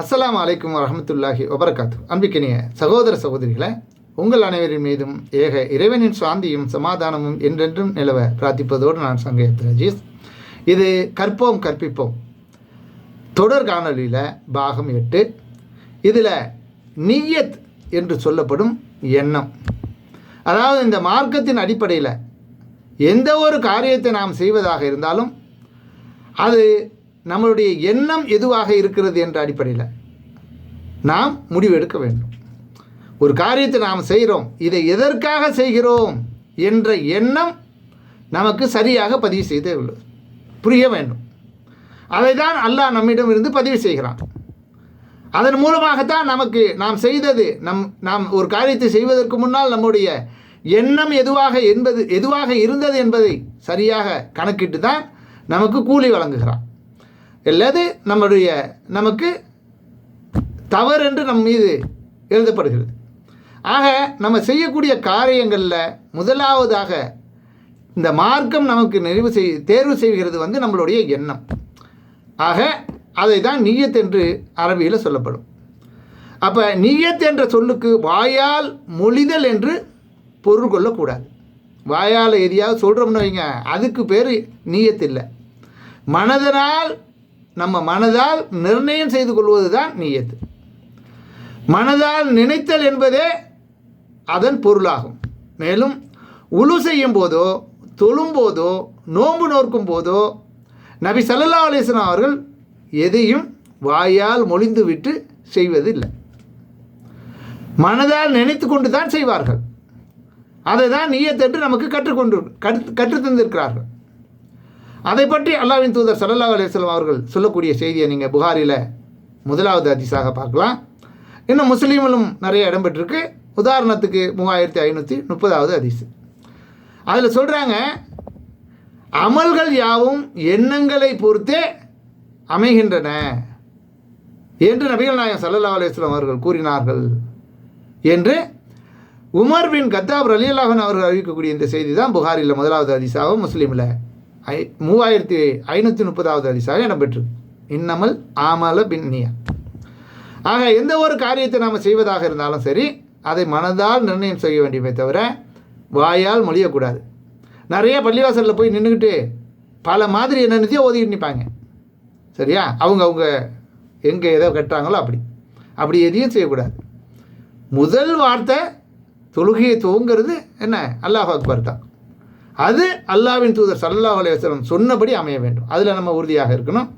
அஸ்லாம் அலைக்கும் வரமத்துல்லாஹி வபரகாத்து. அன்பிக்கினிய சகோதர சகோதரிகளை உங்கள் அனைவரின் மீதும் ஏக இறைவனின் சாந்தியும் சமாதானமும் என்றென்றும் நிலவ பிரார்த்திப்பதோடு நான் சங்கயத் ரஜீஸ் இது கற்போம் கற்பிப்போம். தொடர் காணொலியில் பாகம் எட்டு இதில் நீயத் என்று சொல்லப்படும் எண்ணம். அதாவது இந்த மார்க்கத்தின் அடிப்படையில் எந்த ஒரு காரியத்தை நாம் செய்வதாக இருந்தாலும் அது நம்மளுடைய எண்ணம் எதுவாக இருக்கிறது என்ற அடிப்படையில் நாம் முடிவெடுக்க வேண்டும். ஒரு காரியத்தை நாம் செய்கிறோம் இதை எதற்காக செய்கிறோம் என்ற எண்ணம் நமக்கு சரியாக பதிவு செய்து உள்ளது. புரிய வேண்டும். அதை தான் அல்லாஹ் நம்மிடமிருந்து பதிவு செய்கிறான். அதன் மூலமாகத்தான் நமக்கு நாம் செய்தது நம் நாம் ஒரு காரியத்தை செய்வதற்கு முன்னால் நம்முடைய எண்ணம் எதுவாக என்பது எதுவாக இருந்தது என்பதை சரியாக கணக்கிட்டு தான் நமக்கு கூலி வழங்குகிறான். அல்லது நம்முடைய நமக்கு தவறு என்று நம் மீது எழுதப்படுகிறது. ஆக நம்ம செய்யக்கூடிய காரியங்களில் முதலாவதாக இந்த மார்க்கம் நமக்கு நிறைவு செய் தேர்வு செய்கிறது வந்து நம்மளுடைய எண்ணம். ஆக அதை தான் நீயத் என்று அரபியில் சொல்லப்படும். அப்போ நீயத் என்ற சொல்லுக்கு வாயால் மொழிதல் என்று பொருள் கொள்ளக்கூடாது. வாயால் எதையாவது சொல்கிறோம்னு வைங்க அதுக்கு பேர் நீயத் இல்லை. மனதனால் நம்ம மனதால் நிர்ணயம் செய்து கொள்வது தான் நீயத்து. மனதால் நினைத்தல் என்பதே அதன் பொருளாகும். மேலும் உழு செய்யும் போதோ தொழும் போதோ நோன்பு நோக்கும் போதோ நபி சல்லா அலிஸ்லாம் அவர்கள் எதையும் வாயால் மொழிந்து விட்டு செய்வதில்லை. மனதால் நினைத்து கொண்டு தான் செய்வார்கள். அதை தான் நீயத்தென்று நமக்கு கற்றுக்கொண்டு கற்று கற்றுத்தந்திருக்கிறார்கள் அதை பற்றி அல்லாவின் தூதர் சல்லல்லா அலிஸ்லாம் அவர்கள் சொல்லக்கூடிய செய்தியை நீங்கள் புகாரில் முதலாவது அதிசாக பார்க்கலாம். இன்னும் முஸ்லீமிலும் நிறைய இடம்பெற்றிருக்கு. உதாரணத்துக்கு மூவாயிரத்தி ஐநூற்றி முப்பதாவது அதிசு அதில் சொல்கிறாங்க அமல்கள் யாவும் எண்ணங்களை பொறுத்தே அமைகின்றன என்று நபிகள் நாயகம் சல்லல்லா அலிஸ்லாம் அவர்கள் கூறினார்கள் என்று உமர் பின் கத்தாப் ரலியல்லாஹன் அவர்கள் அறிவிக்கக்கூடிய இந்த செய்தி தான் புகாரில் முதலாவது அதிசாவும் முஸ்லீமில் ஐ மூவாயிரத்தி ஐநூற்றி முப்பதாவது அதிசாக இடம்பெற்றது இன்னமல் ஆமல பின்னியா ஆக எந்த ஒரு காரியத்தை நாம் செய்வதாக இருந்தாலும் சரி அதை மனதால் நிர்ணயம் செய்ய வேண்டியமே தவிர வாயால் மொழியக்கூடாது. நிறைய பள்ளிவாசலில் போய் நின்றுக்கிட்டு பல மாதிரி என்னென்னத்தையோ ஓதிக்கிட்டு நிற்பாங்க சரியா? அவங்க அவங்க எங்கே எதோ கட்டுறாங்களோ அப்படி. அப்படி எதையும் செய்யக்கூடாது. முதல் வார்த்தை தொழுகையை துவங்கிறது என்ன? அல்லாஹ் அக்பர் தான். அது அல்லாவின் தூதர் சல்லா அலையம் சொன்னபடி அமைய வேண்டும். அதில் நம்ம உறுதியாக இருக்கணும்.